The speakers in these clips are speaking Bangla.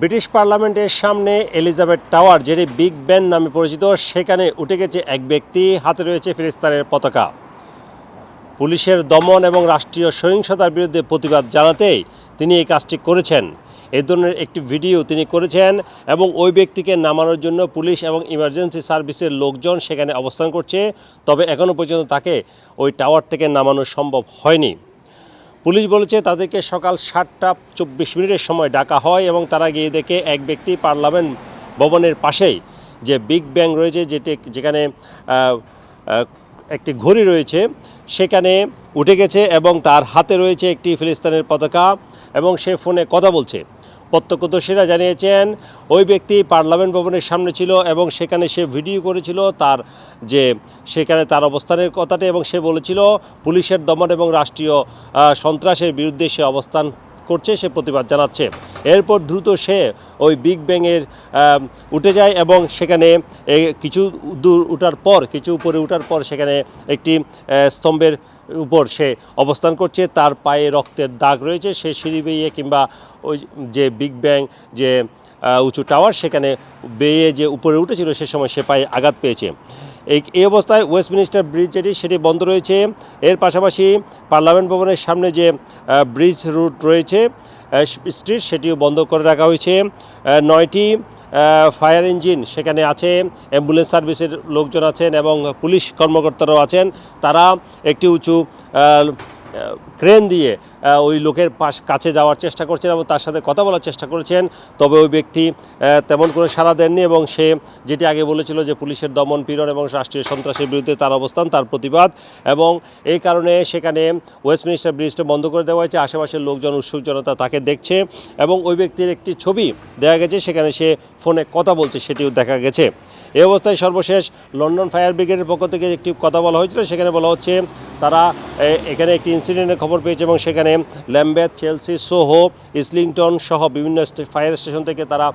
ব্রিটিশ পার্লামেন্টের সামনে এলিজাবেথ টাওয়ার, যেটি বিগ ব্যান নামে পরিচিত, সেখানে উঠে গেছে এক ব্যক্তি, হাতে রয়েছে ফিলিস্তানের পতাকা। পুলিশের দমন এবং রাষ্ট্রীয় সহিংসতার বিরুদ্ধে প্রতিবাদ জানাতেই তিনি এই কাজটি করেছেন। এই ধরনের একটি ভিডিও তিনি করেছেন এবং ওই ব্যক্তিকে নামানোর জন্য পুলিশ এবং ইমার্জেন্সি সার্ভিসের লোকজন সেখানে অবস্থান করছে, তবে এখনও পর্যন্ত তাকে ওই টাওয়ার থেকে নামানো সম্ভব হয়নি। পুলিশ বলেছে, তাদেরকে সকাল সাতটা চব্বিশ মিনিটের সময় ডাকা হয় এবং তারা গিয়ে দেখে এক ব্যক্তি পার্লামেন্ট ভবনের পাশেই যে বিগ ব্যাং রয়েছে, যেটি যেখানে একটি ঘড়ি রয়েছে, সেখানে উঠে গেছে এবং তার হাতে রয়েছে একটি ফিলিস্তানের পতাকা এবং সে ফোনে কথা বলছে। প্রত্যক্ষদর্শীরা জানিয়েছেন, ওই ব্যক্তি পার্লামেন্ট ভবনের সামনে ছিল এবং সেখানে সে ভিডিও করেছিল তার যে সেখানে তার অবস্থানের কথাটি এবং সে বলেছিল, পুলিশের দমন এবং রাষ্ট্রীয় সন্ত্রাসের বিরুদ্ধে সে অবস্থান করছে, সে প্রতিবাদ জানাচ্ছে। এরপর দ্রুত সে ওই বিগ ব্যাংয়ের উঠে যায় এবং সেখানে কিছু দূর উঠার পর, কিছু উপরে উঠার পর সেখানে একটি স্তম্ভের উপর সে অবস্থান করছে। তার পায়ে রক্তের দাগ রয়েছে। সে সিঁড়ি বেয়ে কিংবা ওই যে বিগ ব্যাং যে উঁচু টাওয়ার সেখানে বেয়ে যে উপরে উঠেছিল, সে সময় সে পায়ে আঘাত পেয়েছে। এই এই অবস্থায় ওয়েস্টমিনিস্টার ব্রিজ যেটি, সেটি বন্ধ রয়েছে। এর পাশাপাশি পার্লামেন্ট ভবনের সামনে যে ব্রিজ রুট রয়েছে স্ট্রিট, সেটিও বন্ধ করে রাখা হয়েছে। নয়টি ফায়ার ইঞ্জিন সেখানে আছে, অ্যাম্বুলেন্স সার্ভিসের লোকজন আছেন এবং পুলিশ কর্মকর্তারাও আছেন। তারা একটি উঁচু ক্রেন দিয়ে ওই লোকের পাশ কাছে যাওয়ার চেষ্টা করছেন এবং তার সাথে কথা বলার চেষ্টা করেছেন। তবে ওই ব্যক্তি তেমন করে সাড়া দেননি এবং সে যেটি আগে বলেছিল যে পুলিশের দমন পীড়ন এবং রাষ্ট্রীয় সন্ত্রাসের বিরুদ্ধে তার অবস্থান, তার প্রতিবাদ এবং এই কারণে সেখানে ওয়েস্টমিনিস্টার ব্রিজটা বন্ধ করে দেওয়া হয়েছে। আশেপাশের লোকজন, উৎসুক জনতা তাকে দেখছে এবং ওই ব্যক্তির একটি ছবি দেখা গেছে। সেখানে সে ফোনে কথা বলছে, সেটিও দেখা গেছে। এই অবস্থায় সর্বশেষ লন্ডন ফায়ার ব্রিগেডের পক্ষ থেকে একটি কথা বলা হয়েছিল। সেখানে বলা হচ্ছে, তারা এখানে একটি ইনসিডেন্টের খবর পেয়েছে এবং সেখানে ল্যাম্বেথ, চেলসি, সোহো, ইসলিংটন সহ বিভিন্ন ফায়ার স্টেশন থেকে তারা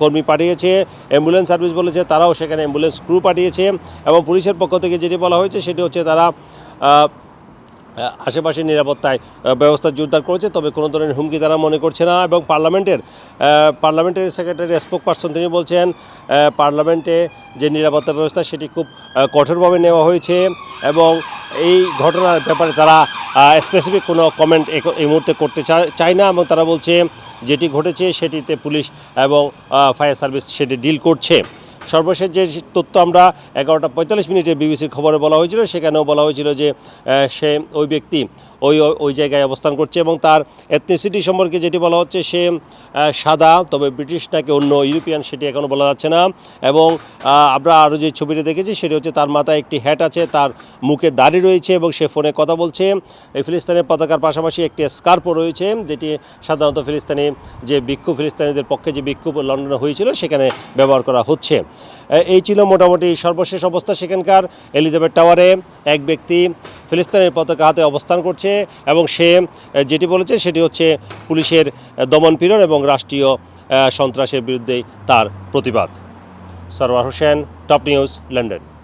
কর্মী পাঠিয়েছে। অ্যাম্বুলেন্স সার্ভিস বলেছে, তারাও সেখানে অ্যাম্বুলেন্স ক্রু পাঠিয়েছে এবং পুলিশের পক্ষ থেকে যেটি বলা হয়েছে, সেটি হচ্ছে তারা আশেপাশে নিরাপত্তায় ব্যবস্থা জোরদার করেছে, তবে কোনো ধরনের হুমকি তারা মনে করছে না। এবং পার্লামেন্টের পার্লামেন্টের সেক্রেটারি স্পোক পার্সন তিনি বলছেন পার্লামেন্টে যে নিরাপত্তা ব্যবস্থা সেটি খুব কঠোরভাবে নেওয়া হয়েছে এবং এই ঘটনার ব্যাপারে তারা স্পেসিফিক কোনো কমেন্ট এই মুহূর্তে করতে চায় না এবং তারা বলছে, যেটি ঘটেছে সেটিতে পুলিশ এবং ফায়ার সার্ভিস সেটি ডিল করছে। সর্বশেষ যে তথ্য আমরা এগারোটা পঁয়তাল্লিশ মিনিটে বিবিসির খবরে বলা হয়েছিল, সেখানেও বলা হয়েছিল যে সে ওই ব্যক্তি ওই ওই জায়গায় অবস্থান করছে এবং তার এথনিসিটি সম্পর্কে যেটি বলা হচ্ছে সে সাদা, তবে ব্রিটিশ নাকি অন্য ইউরোপিয়ান সেটি এখনও বলা যাচ্ছে না। এবং আমরা আরও যে ছবিটি দেখেছি, সেটি হচ্ছে তার মাথায় একটি হ্যাট আছে, তার মুখে দাড়ি রয়েছে এবং সে ফোনে কথা বলছে। এই ফিলিস্তিনের পতাকার পাশাপাশি একটি স্কার্পও রয়েছে, যেটি সাধারণত ফিলিস্তানি যে বিক্ষোভ ফিলিস্তানিদের পক্ষে যে বিক্ষোভ লন্ডনে হয়েছিল, সেখানে ব্যবহার করা হচ্ছে। এই ছিল মোটামুটি সর্বশেষ অবস্থা সেখানকার। এলিজাবেথ টাওয়ারে এক ব্যক্তি ফিলিস্তিনের পতাকা হাতে অবস্থান করছে এবং সে যেটি বলেছে সেটি হচ্ছে পুলিশের দমন দমনপীড়ন এবং রাষ্ট্রীয় সন্ত্রাসের বিরুদ্ধে তার প্রতিবাদ। Sarwar Hossain, top news, London.